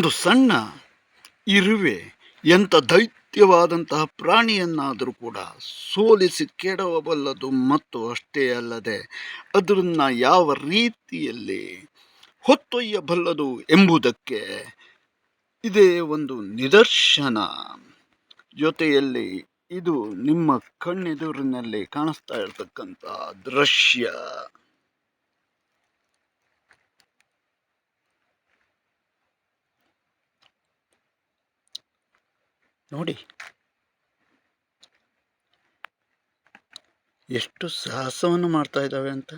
ಒಂದು ಸಣ್ಣ ಇರುವೆ, ಎಂಥ ದೈತ್ಯವಾದಂತಹ ಪ್ರಾಣಿಯನ್ನಾದರೂ ಕೂಡ ಸೋಲಿಸಿ ಕೆಡವಬಲ್ಲದು ಮತ್ತು ಅಷ್ಟೇ ಅಲ್ಲದೆ ಅದನ್ನು ಯಾವ ರೀತಿಯಲ್ಲಿ ಹೊತ್ತೊಯ್ಯಬಲ್ಲದು ಎಂಬುದಕ್ಕೆ ಇದೇ ಒಂದು ನಿದರ್ಶನ. ಜೊತೆಯಲ್ಲಿ ಇದು ನಿಮ್ಮ ಕಣ್ಣೆದುರಿನಲ್ಲಿ ಕಾಣಿಸ್ತಾ ಇರತಕ್ಕಂಥ ದೃಶ್ಯ. ನೋಡಿ. ಎಷ್ಟು ಸಾಹಸವನ್ನು ಮಾಡ್ತಾ ಇದ್ದಾವೆ ಅಂತ.